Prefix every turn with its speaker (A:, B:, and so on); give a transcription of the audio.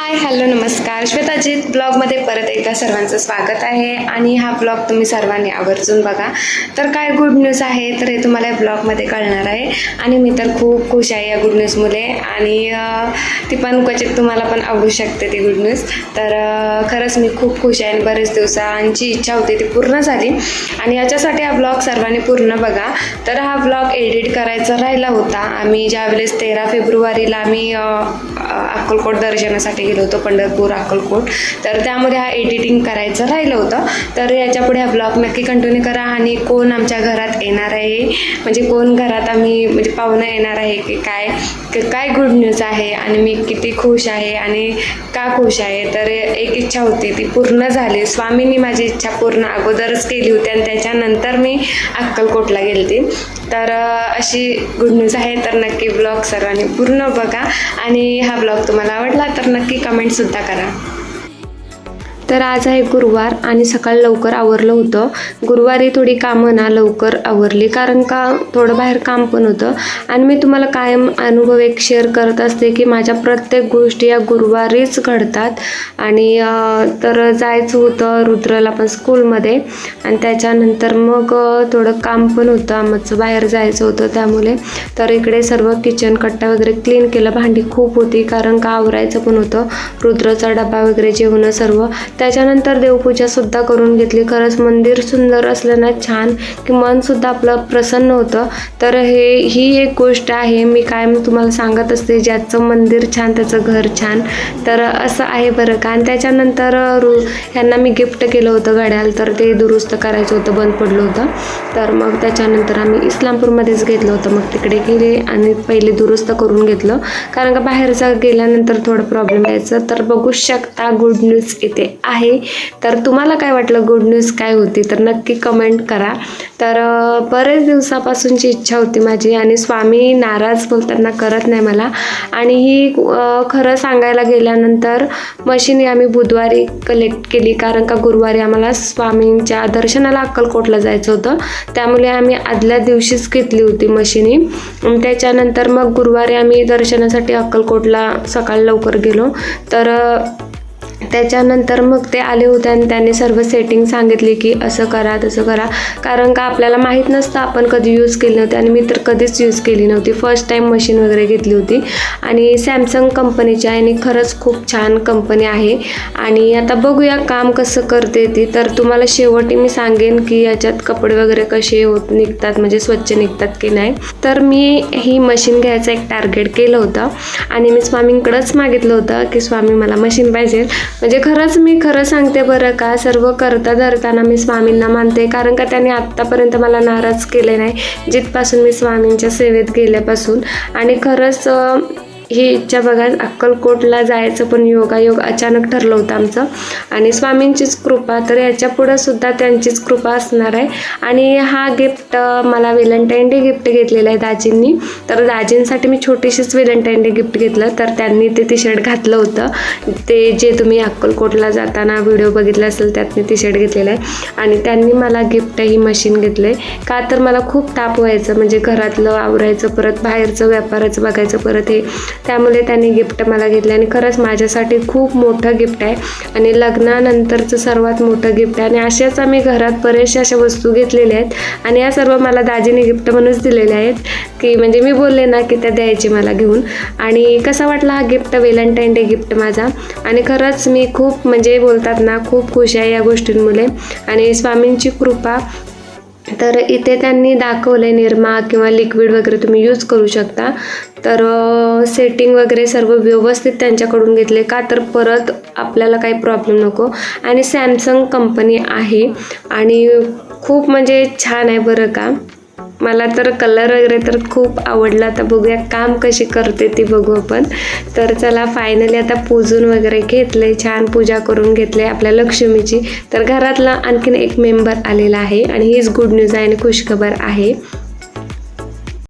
A: Hi hello नमस्कार. श्वेताजीत ब्लॉगमध्ये परत एकदा सर्वांचं स्वागत आहे. आणि हा ब्लॉग तुम्ही सर्वांनी आवर्जून बघा. तर काय गुड न्यूज आहे तर हे तुम्हाला या ब्लॉगमध्ये कळणार आहे. आणि मी तर खूप खुश आहे या गुड न्यूजमुळे आणि ती पण क्वचित तुम्हाला पण आवडू शकते ती गुड न्यूज तर खरंच मी खूप खुश आहे आणि बरेच दिवसांची इच्छा होती ती पूर्ण झाली. आणि याच्यासाठी हा ब्लॉग सर्वांनी पूर्ण बघा. तर हा ब्लॉग एडिट करायचा राहिला होता. आम्ही ज्यावेळेस तेरा फेब्रुवारीला आम्ही अक्कलकोट दर्शनासाठी गेलो होतो पंढरपूर अक्कलकोट. तर त्यामध्ये हा एडिटिंग करायचं राहिलं होतं. तर याच्यापुढे हा ब्लॉग नक्की कंटिन्यू करा आणि कोण आमच्या घरात येणार आहे म्हणजे कोण घरात आम्ही म्हणजे पाहुणं येणार आहे की काय काय गुड न्यूज आहे आणि मी किती खुश आहे आणि का खुश आहे. तर एक इच्छा होती ती पूर्ण झाली. स्वामींनी माझी इच्छा पूर्ण अगोदरच केली होती आणि त्याच्यानंतर मी अक्कलकोटला गेलते. तर अशी गुड न्यूज आहे. तर नक्की ब्लॉग सर्वांनी पूर्ण बघा आणि हा ब्लॉग तुम्हाला आवडला तर नक्की कमेंटसुद्धा करा. तर आज आहे गुरुवार आणि सकाळ लवकर आवरलं होतं. गुरुवारी थोडी कामं ना लवकर आवरली कारण का थोडं बाहेर काम पण होतं. आणि मी तुम्हाला कायम अनुभव एक शेअर करत असते की माझ्या प्रत्येक गोष्टी या गुरुवारीच घडतात. आणि तर जायचं होतं रुद्रला पण स्कूलमध्ये आणि त्याच्यानंतर मग थोडं काम पण होतं. आमचं बाहेर जायचं होतं त्यामुळे. तर इकडे सर्व किचन कट्टा वगैरे क्लीन केलं. भांडी खूप होती कारण का आवरायचं पण होतं. रुद्रचा डबा वगैरे जेवणं सर्व. त्याच्यानंतर देवपूजासुद्धा करून घेतली. खरंच मंदिर सुंदर असल्यानं छान की मनसुद्धा आपलं प्रसन्न होतं. तर हे ही एक गोष्ट आहे. मी कायम तुम्हाला सांगत असते ज्याचं मंदिर छान त्याचं घर छान. तर असं आहे बरं का. आणि त्याच्यानंतर रु ह्यांना मी गिफ्ट केलं होतं घड्याल. तर ते दुरुस्त करायचं होतं बंद पडलं होतं. तर मग त्याच्यानंतर आम्ही इस्लामपूरमध्येच घेतलं होतं. मग तिकडे गेले आणि पहिले दुरुस्त करून घेतलं. कारण का बाहेरचा गेल्यानंतर थोडं प्रॉब्लेम यायचं. तर बघू शकता गुड न्यूज इथे आहे. तर तुम्हाला काय वाटलं? गुड न्यूज काय होती? तर नक्की कमेंट करा. तर बरेच दिवसापासूनची इच्छा होती माझी आणि स्वामी नाराज बोलताना करत नाही मला. आणि ही खरं सांगायला गेल्यानंतर मशीन आम्ही बुधवारी कलेक्ट केली. कारण का गुरुवारी आम्हाला स्वामींच्या दर्शनाला अक्कलकोटला जायचं होतं. त्यामुळे आम्ही आदल्या दिवशीच घेतली होती मशिनी त्याच्यानंतर मग गुरुवारी आम्ही दर्शनासाठी अक्कलकोटला सकाळी लवकर गेलो. तर त्याच्यानंतर मग ते आले होते आणि त्यांनी सर्व सेटिंग सांगितली की असं करा तसं करा. कारण का आपल्याला माहीत नसतं आपण कधी यूज केली नव्हती आणि मी तर कधीच यूज केली नव्हती. फर्स्ट टाईम मशीन वगैरे घेतली होती. आणि सॅमसंग कंपनीची आहे आणि खरंच खूप छान कंपनी आहे. आणि आता बघूया काम कसं करते ती. तर तुम्हाला शेवटी मी सांगेन की याच्यात कपडे वगैरे कसे होत निघतात म्हणजे स्वच्छ निघतात की नाही. तर मी ही मशीन घ्यायचं एक टार्गेट केलं होतं. आणि मी स्वामींकडंच मागितलं होतं की स्वामी मला मशीन पाहिजे म्हणजे खरंच मी खरं सांगते बरं का सर्व करता धरताना मी स्वामींना मानते. कारण का त्यांनी आत्तापर्यंत मला नाराज केले नाही जिथपासून मी स्वामींच्या सेवेत गेल्यापासून. आणि खरंच ही इच्छा बघा अक्कलकोटला जायचं पण योगायोग अचानक ठरलं होतं आमचं. आणि स्वामींचीच कृपा तर याच्या पुढं सुद्धा त्यांचीच कृपा असणार आहे. आणि हा गिफ्ट मला व्हॅलेंटाईन डे गिफ्ट घेतलेला आहे दाजींनी. तर दाजींसाठी मी छोटीशीच व्हॅलेंटाईन डे गिफ्ट घेतलं तर त्यांनी ते टी शर्ट घातलं होतं. ते जे तुम्ही अक्कलकोटला जाताना व्हिडिओ बघितला असेल त्यात मी टी शर्ट घेतलेला आहे. आणि त्यांनी मला गिफ्ट ही मशीन घेतलं आहे का तर मला खूप ताप व्हायचं म्हणजे घरातलं आवरायचं परत बाहेरचं व्यापाराचं बघायचं परत हे त्यामुळे त्यांनी गिफ्ट मला घेतले आणि खरंच माझ्यासाठी खूप मोठं गिफ्ट आहे. आणि लग्नानंतरचं सर्वात मोठं गिफ्ट आहे. आणि अशाच आम्ही घरात बऱ्याचशा अशा वस्तू घेतलेल्या आहेत. आणि या सर्व मला दाजीने गिफ्ट म्हणूनच दिलेल्या आहेत. की म्हणजे मी बोलले ना की त्या द्यायचे मला घेऊन. आणि कसा वाटला हा गिफ्ट व्हॅलेंटाईन डे गिफ्ट माझा. आणि खरंच मी खूप म्हणजे बोलतात ना खूप खुश आहे या गोष्टींमुळे. आणि स्वामींची कृपा तर इथे त्यांनी दाखवलं आहे निरमा किंवा लिक्विड वगैरे तुम्ही यूज करू शकता. तर सेटिंग वगैरे सर्व व्यवस्थित त्यांच्याकडून घेतले का? तर परत आपल्याला काही प्रॉब्लेम नको. आणि सॅमसंग कंपनी आहे. आणि खूप म्हणजे छान आहे बरं का. मला तर कलर वगैरे तर खूप आवडला. आता बघूया काम कशी करते ती बघू आपण. तर चला फायनली आता पूजून वगैरे घेतले छान पूजा करून घेतले आपल्या लक्ष्मीची. तर घरातला आणखीन एक मेंबर आलेला आहे आणि हीच गुड न्यूज आहे आणि खुशखबर आहे.